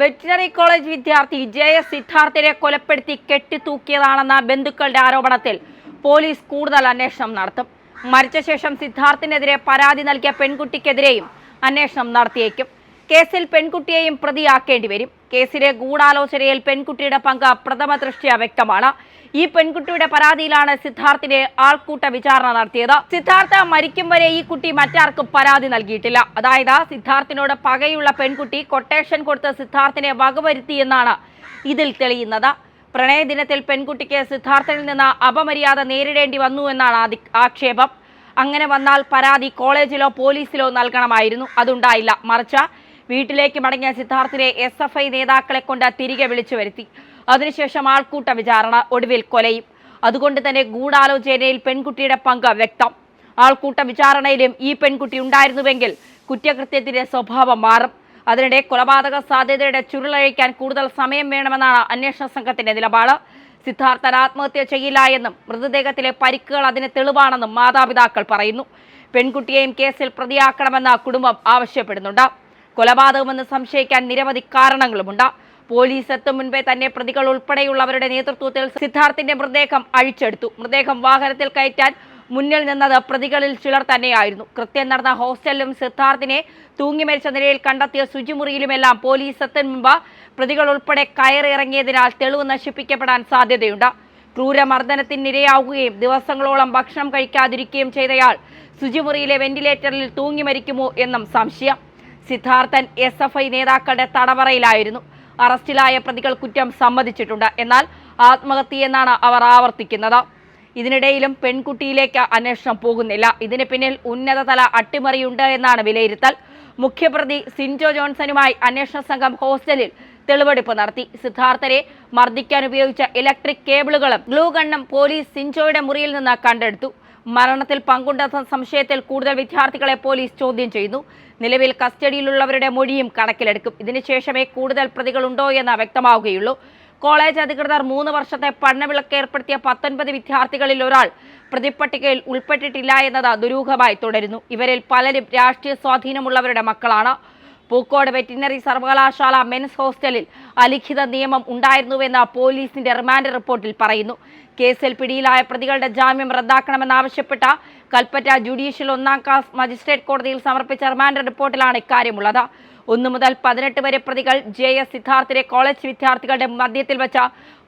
Veterinary college വിദ്യാർത്ഥി J S സിദ്ധാർത്ഥിനെ കൊലപ്പെടുത്തി കെട്ടിത്തൂക്കിയതാണെന്ന ബന്ധുക്കളുടെ ആരോപണത്തിൽ പോലീസ് കൂടുതൽ അന്വേഷണം നടത്തും. മരിച്ച ശേഷം സിദ്ധാർത്ഥിനെതിരെ പരാതി നൽകിയ പെൺകുട്ടിക്കെതിരെയും അന്വേഷണം നടത്തിയേക്കും. കേസിൽ പെൺകുട്ടിയെയും പ്രതിയാക്കേണ്ടി വരും. കേസിലെ ഗൂഢാലോചനയിൽ പെൺകുട്ടിയുടെ പങ്ക് പ്രഥമ ദൃഷ്ട്യ വ്യക്തമാണ്. ഈ പെൺകുട്ടിയുടെ പരാതിയിലാണ് സിദ്ധാർത്ഥിനെ ആൾക്കൂട്ട വിചാരണ നടത്തിയത്. സിദ്ധാർത്ഥ മരിക്കും വരെ ഈ കുട്ടി മറ്റാർക്കും പരാതി നൽകിയിട്ടില്ല. അതായത് സിദ്ധാർത്ഥിനോട് പകയുള്ള പെൺകുട്ടി കൊട്ടേഷൻ കൊടുത്ത് സിദ്ധാർത്ഥിനെ വകവരുത്തിയെന്നാണ് ഇതിൽ തെളിയുന്നത്. പ്രണയദിനത്തിൽ പെൺകുട്ടിക്ക് സിദ്ധാർത്ഥനിൽ നിന്ന് അപമര്യാദ നേരിടേണ്ടി വന്നു എന്നാണ് ആക്ഷേപം. അങ്ങനെ വന്നാൽ പരാതി കോളേജിലോ പോലീസിലോ നൽകണമായിരുന്നു. അതുണ്ടായില്ല. മറിച്ച് വീട്ടിലേക്ക് മടങ്ങിയ സിദ്ധാർത്ഥിനെ എസ് എഫ് ഐ നേതാക്കളെ കൊണ്ട് തിരികെ വിളിച്ചു വരുത്തി. അതിനുശേഷം ആൾക്കൂട്ട വിചാരണ ഒടുവിൽ കൊലയും. അതുകൊണ്ട് തന്നെ ഗൂഢാലോചനയിൽ പെൺകുട്ടിയുടെ പങ്ക് വ്യക്തം. ആൾക്കൂട്ട വിചാരണയിലും ഈ പെൺകുട്ടി ഉണ്ടായിരുന്നുവെങ്കിൽ കുറ്റകൃത്യത്തിന്റെ സ്വഭാവം മാറും. അതിനിടെ കൊലപാതക സാധ്യതയുടെ ചുരുളഴിക്കാൻ കൂടുതൽ സമയം വേണമെന്നാണ് അന്വേഷണ സംഘത്തിന്റെ നിലപാട്. സിദ്ധാർത്ഥൻ ആത്മഹത്യ ചെയ്യില്ല എന്നും മൃതദേഹത്തിലെ പരിക്കുകൾ അതിന് തെളിവാണെന്നും മാതാപിതാക്കൾ പറയുന്നു. പെൺകുട്ടിയെയും കേസിൽ പ്രതിയാക്കണമെന്ന് കുടുംബം ആവശ്യപ്പെടുന്നുണ്ട്. കൊലപാതകമെന്ന് സംശയിക്കാൻ നിരവധി കാരണങ്ങളുമുണ്ട്. പോലീസ് എത്തും മുൻപേ തന്നെ പ്രതികൾ ഉൾപ്പെടെയുള്ളവരുടെ നേതൃത്വത്തിൽ സിദ്ധാർത്ഥിന്റെ മൃതദേഹം അഴിച്ചെടുത്തു. മൃതദേഹം വാഹനത്തിൽ കയറ്റാൻ മുന്നിൽ നിന്നത് പ്രതികളിൽ ചിലർ തന്നെയായിരുന്നു. കൃത്യം നടന്ന ഹോസ്റ്റലിലും സിദ്ധാർത്ഥിനെ തൂങ്ങി മരിച്ച നിലയിൽ കണ്ടെത്തിയ ശുചിമുറിയിലുമെല്ലാം പോലീസ് എത്തും മുമ്പ് പ്രതികൾ ഉൾപ്പെടെ കയറിയിറങ്ങിയതിനാൽ തെളിവ് നശിപ്പിക്കപ്പെടാൻ സാധ്യതയുണ്ട്. ക്രൂരമർദ്ദനത്തിനിരയാവുകയും ദിവസങ്ങളോളം ഭക്ഷണം കഴിക്കാതിരിക്കുകയും ചെയ്തയാൾ ശുചിമുറിയിലെ വെന്റിലേറ്ററിൽ തൂങ്ങി മരിക്കുമോ എന്നും സംശയം. സിദ്ധാർത്ഥൻ എസ് എഫ് ഐ നേതാക്കളുടെ തടവറയിലായിരുന്നു. അറസ്റ്റിലായ പ്രതികൾ കുറ്റം സമ്മതിച്ചിട്ടുണ്ട്. എന്നാൽ ആത്മഹത്യയെന്നാണ് അവർ ആവർത്തിക്കുന്നത്. ഇതിനിടയിലും പെൺകുട്ടിയിലേക്ക് അന്വേഷണം പോകുന്നില്ല. ഇതിന് പിന്നിൽ ഉന്നതതല അട്ടിമറിയുണ്ട് എന്നാണ് വിലയിരുത്തൽ. മുഖ്യപ്രതി സിൻജോ ജോൺസണുമായി അന്വേഷണ സംഘം ഹോസ്റ്റലിൽ തെളിവെടുപ്പ് നടത്തി. സിദ്ധാർത്ഥരെ മർദ്ദിക്കാൻ ഉപയോഗിച്ച ഇലക്ട്രിക് കേബിളുകളും ഗ്ലൂ ഗണ്ണും പോലീസ് സിൻജോയുടെ മുറിയിൽ നിന്ന് കണ്ടെടുത്തു. മരണത്തിൽ പങ്കുണ്ടെന്ന സംശയത്തിൽ കൂടുതൽ വിദ്യാർത്ഥികളെ പോലീസ് ചോദ്യം ചെയ്യുന്നു. നിലവിൽ കസ്റ്റഡിയിലുള്ളവരുടെ മൊഴിയും കണക്കിലെടുക്കും. ഇതിനുശേഷമേ കൂടുതൽ പ്രതികളുണ്ടോ എന്ന് വ്യക്തമാവുകയുള്ളൂ. കോളേജ് അധികൃതർ മൂന്ന് വർഷത്തെ പഠനവിളക്ക് ഏർപ്പെടുത്തിയ പത്തൊൻപത് വിദ്യാർത്ഥികളിൽ ഒരാൾ പ്രതിപ്പട്ടികയിൽ ഉൾപ്പെട്ടിട്ടില്ല എന്നത് ദുരൂഹമായി തുടരുന്നു. ഇവരിൽ പലരും രാഷ്ട്രീയ സ്വാധീനമുള്ളവരുടെ മക്കളാണ്. പൂക്കോട് വെറ്റിനറി സർവകലാശാല മെൻസ് ഹോസ്റ്റലിൽ അലിഖിത നിയമം ഉണ്ടായിരുന്നുവെന്ന് പോലീസിന്റെ റിമാൻഡ് റിപ്പോർട്ടിൽ പറയുന്നു. കേസിൽ പിടിയിലായ പ്രതികളുടെ ജാമ്യം റദ്ദാക്കണമെന്നാവശ്യപ്പെട്ട കൽപ്പറ്റ ജുഡീഷ്യൽ ഒന്നാം ക്ലാസ് മജിസ്ട്രേറ്റ് കോടതിയിൽ സമർപ്പിച്ച റിമാൻഡ് റിപ്പോർട്ടിലാണ് ഇക്കാര്യമുള്ളത്. ഒന്നു മുതൽ പതിനെട്ട് വരെ പ്രതികൾ ജെ എസ് സിദ്ധാർത്ഥിനെ കോളേജ് വിദ്യാർത്ഥികളുടെ മധ്യത്തിൽ വെച്ച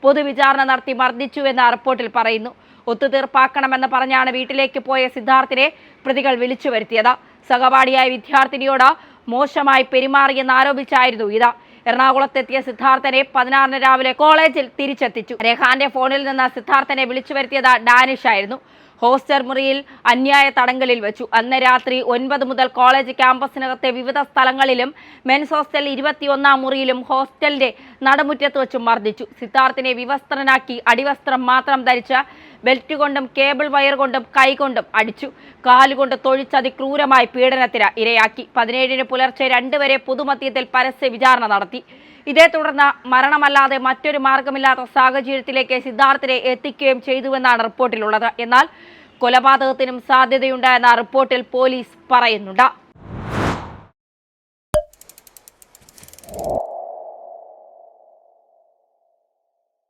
പൊതുവിചാരണ നടത്തി മർദ്ദിച്ചുവെന്ന് റിപ്പോർട്ടിൽ പറയുന്നു. ഒത്തുതീർപ്പാക്കണമെന്ന് പറഞ്ഞാണ് വീട്ടിലേക്ക് പോയ സിദ്ധാർത്ഥിനെ പ്രതികൾ വിളിച്ചു വരുത്തിയത് സഹപാഠിയായ വിദ്യാർത്ഥിനിയോട് മോശമായി പെരുമാറിയെന്ന് ആരോപിച്ചായിരുന്നു ഇത്. എറണാകുളത്തെത്തിയ സിദ്ധാർത്ഥനെ പതിനാറിന് രാവിലെ കോളേജിൽ തിരിച്ചെത്തിച്ചു. രഹാന്റെ ഫോണിൽ നിന്ന് സിദ്ധാർത്ഥനെ വിളിച്ചു വരുത്തിയത് ഡാനിഷ് ആയിരുന്നു ഹോസ്റ്റൽ മുറിയിൽ അന്യായ തടങ്കലിൽ വെച്ചു. അന്ന് രാത്രി ഒൻപത് മുതൽ കോളേജ് ക്യാമ്പസിനകത്തെ വിവിധ സ്ഥലങ്ങളിലും മെൻസ് ഹോസ്റ്റൽ ഇരുപത്തിയൊന്നാം മുറിയിലും ഹോസ്റ്റലിന്റെ നടമുറ്റത്ത് വെച്ചും മർദ്ദിച്ചു. സിദ്ധാർത്ഥിനെ വിവസ്ത്രനാക്കി അടിവസ്ത്രം മാത്രം ധരിച്ച ബെൽറ്റ് കൊണ്ടും കേബിൾ വയർ കൊണ്ടും കൈകൊണ്ടും അടിച്ചു. കാലുകൊണ്ട് തൊഴിച്ചതി ക്രൂരമായി പീഡനത്തിന് ഇരയാക്കി. പതിനേഴിന് പുലർച്ചെ രണ്ടുവരെ പൊതുമധ്യത്തിൽ പരസ്യ വിചാരണ നടത്തി. ഇതേ തുടർന്ന് മരണമല്ലാതെ മറ്റൊരു മാർഗമില്ലാത്ത സാഹചര്യത്തിലേക്ക് സിദ്ധാർത്ഥിനെ എത്തിക്കുകയും ചെയ്തുവെന്നാണ് റിപ്പോർട്ടിലുള്ളത്. എന്നാൽ കൊലപാതകത്തിനും സാധ്യതയുണ്ട് എന്ന റിപ്പോർട്ടിൽ പോലീസ് പറയുന്നുണ്ട്.